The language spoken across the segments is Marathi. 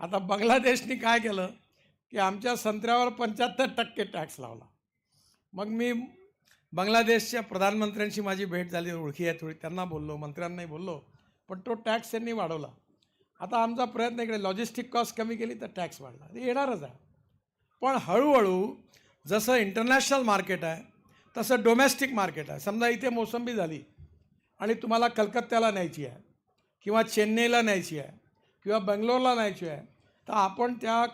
आता बांगलादेशनी काय केलं की आमच्या संत्र्यावर पंच्याहत्तर टक्के टॅक्स लावला. मग मी बांगलादेशच्या प्रधानमंत्र्यांशी माझी भेट झाली ओळखी आहे थोडी त्यांना बोललो मंत्र्यांनाही बोललो पण तो टॅक्स त्यांनी वाढवला. आता आमचा प्रयत्न इकडे लॉजिस्टिक कॉस्ट कमी केली तर टॅक्स वाढला. ते येणारच आहे. पण हळूहळू जसं इंटरनॅशनल मार्केट आहे तसं डोमेस्टिक मार्केट आहे. समजा इथे मोसंबी झाली आणि तुम्हाला कलकत्त्याला न्यायची आहे किंवा चेन्नईला न्यायची आहे किंवा बंगलोरला न्यायची आहे तर आपण त्या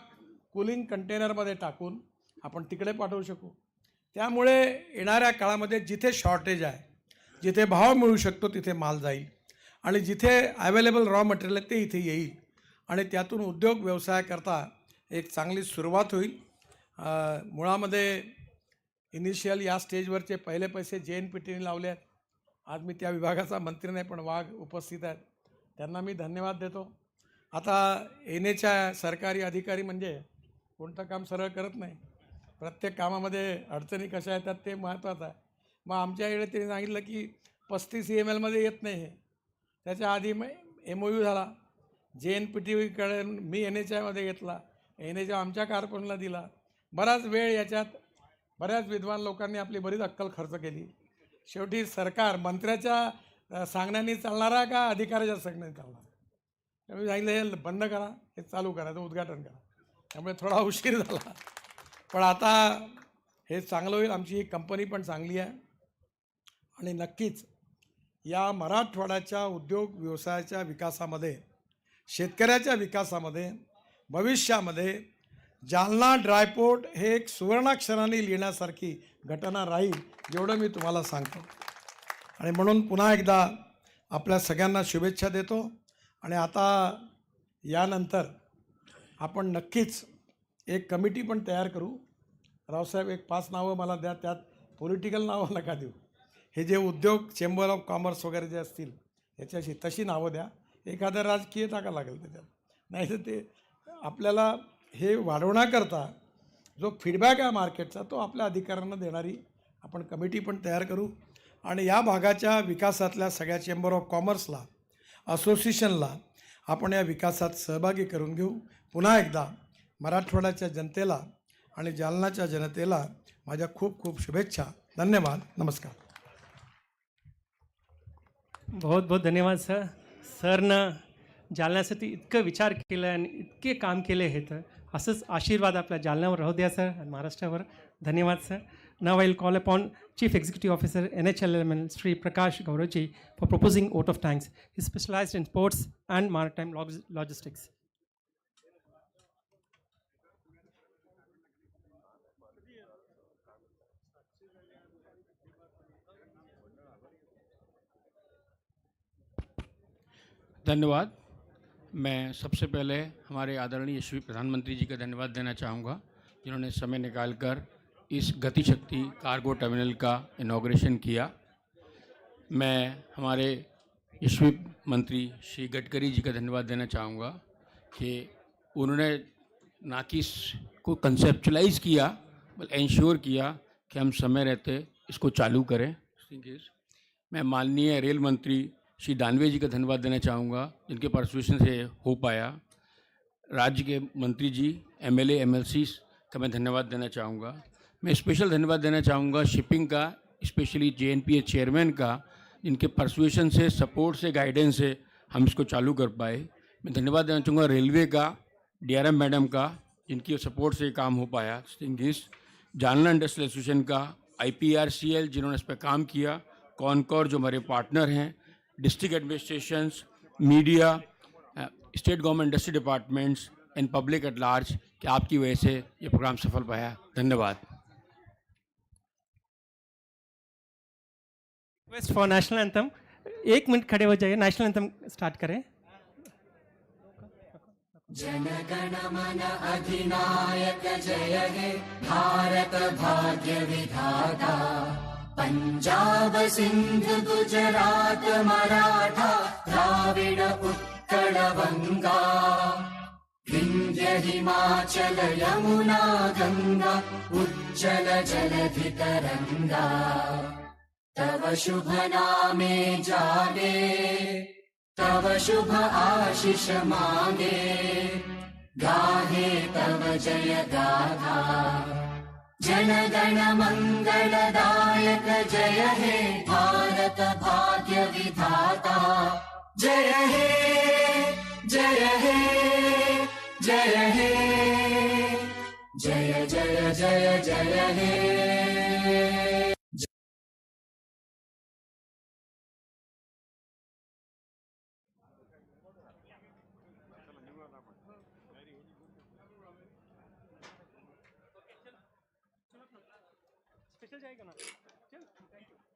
कुलिंग कंटेनरमध्ये टाकून आपण तिकडे पाठवू शकू. त्यामुळे येणाऱ्या काळामध्ये जिथे शॉर्टेज आहे जिथे भाव मिळू शकतो तिथे माल जाईल. आणि जिथे अवेलेबल रॉ मटेरियल आहे ते इथे येईल. आणि त्यातून उद्योग व्यवसायाकरता एक चांगली सुरुवात होईल. मुळामध्ये इनिशियल या स्टेजवरचे पहिले पैसे जे एन पी टीने लावले आहेत. आज मी त्या विभागाचा मंत्री नाही पण वाघ उपस्थित आहेत. त्यांना मी धन्यवाद देतो. आता येण्याच्या सरकारी अधिकारी म्हणजे कोणतं काम सरळ करत नाही. प्रत्येक कामामध्ये अडचणी कशा येतात ते महत्त्वाचं आहे. मग आमच्या इकडे त्यांनी सांगितलं की पस्तीस ई एम एलमध्ये येत नाही हे. त्याच्या आधी मग एम ओ यू झाला. जे एन पी टीकडे मी एन एच आयमध्ये घेतला. एन एच आय आमच्या कारकुनला दिला. बराच वेळ याच्यात बऱ्याच विद्वान लोकांनी आपली बरीच अक्कल खर्च केली. शेवटी सरकार मंत्र्याच्या सांगण्याने चालणारा का अधिकाऱ्याच्या सांगण्याने चालणार? त्यामुळे सांगितलं हे बंद करा हे चालू करा ते उद्घाटन करा. त्यामुळे थोडा उशीर झाला. पण आता हे चांगलं होईल आमची ही कंपनी पण चांगली आहे. आणि नक्कीच या मराठवाड्याच्या उद्योग व्यवसायाच्या विकासामध्ये शेतकऱ्याच्या विकासामध्ये भविष्यामध्ये जालना ड्रायपोर्ट हे एक सुवर्णाक्षराने लिहिण्यासारखी घटना राहील जेवढं मी तुम्हाला सांगतो. आणि म्हणून पुन्हा एकदा आपल्या सगळ्यांना शुभेच्छा देतो. आणि आता यानंतर आपण नक्कीच एक कमिटी पण तयार करू. रावसाहेब एक पाच नावं मला द्या त्यात पॉलिटिकल नावं नका देऊ. हे जे उद्योग चेंबर ऑफ कॉमर्स वगैरे जे असतील याच्याशी तशी नावं द्या. एखादं राजकीय टाका लागेल त्याच्यात. नाही तर ते आपल्याला हे वाढवण्याकरता जो फीडबॅक आहे मार्केटचा तो आपल्या अधिकाऱ्यांना देणारी आपण कमिटी पण तयार करू. आणि या भागाच्या विकासातल्या सगळ्या चेंबर ऑफ कॉमर्सला असोसिएशनला आपण या विकासात सहभागी करून घेऊ. पुन्हा एकदा मराठवाड्याच्या जनतेला आणि जालनाच्या जनतेला माझ्या खूप खूप शुभेच्छा. धन्यवाद. नमस्कार. बहुत बहुत धन्यवाद सर. सरनं जालन्यासाठी इतकं विचार केलं आणि इतके काम केले आहेत असंच आशीर्वाद आपल्या जालन्यावर राहू द्या सर आणि महाराष्ट्रावर. धन्यवाद sir. now I'll call upon chief executive officer N H L M L Shri Prakash गौरवजी for proposing vote of thanks he specialized in sports and maritime logistics धन्यवाद मैं सबसे पहले हमारे आदरणीय श्री प्रधानमंत्री जी का धन्यवाद देना चाहूँगा जिन्होंने समय निकालकर इस गति शक्ति कार्गो टर्मिनल का इनाग्रेशन किया। मैं हमारे यशवी मंत्री श्री गडकरी जी का धन्यवाद देना चाहूँगा कि उन्होंने ना कि को कंसेप्चुलाइज किया बल इंश्योर किया कि हम समय रहते इसको चालू करें। मैं माननीय रेल मंत्री श्री दानवे जी का धन्यवाद देना चाहूँगा, जिनके परसुएशन से हो पाया। राज्य के मंत्री जी एम एल एम का मैं धन्यवाद देना चाहूँगा। मैं स्पेशल धन्यवाद देना चाहूँगा शिपिंग का स्पेशली जे एन पी ए चेयरमैन का, जिनके परसुएशन से सपोर्ट से गाइडेंस से हम इसको चालू कर पाए। मैं धन्यवाद देना चाहूँगा रेलवे का डी आर एम मैडम का, जिनकी सपोर्ट से काम हो पाया। इज़ जालना इंडस्ट्रियल एसोसिएशन का I P R C L जिन्होंने इस पर काम किया कॉनकॉर जो हमारे पार्टनर हैं district administrations media state government industry departments and public at large कि आपकी वजह से ये प्रोग्राम सफल पाया। धन्यवाद। रिक्वेस्ट फॉर नेशनल एंथम एक मिनट खड़े हो जाइए नेशनल एंथम स्टार्ट करें जनगणमन अधिनायक जय हे भारत भाग्य विधाता। पञ्जाब सिन्ध गुजरात मराठा द्राविड वङ्गा विन्ध्य हिमाचल यमुना गङ्गा उज्जल जलधितरङ्गा तव शुभ नामे जागे तव शुभ आशिष मागे। गाहे तव जय गाथा जनगण मङ्गलदायक जय हे भारत भाग्य विधाता। जय हे जय हे जय हे। जय जय जय जय हे। स्पेशल जाएगा ना चल थँक्यू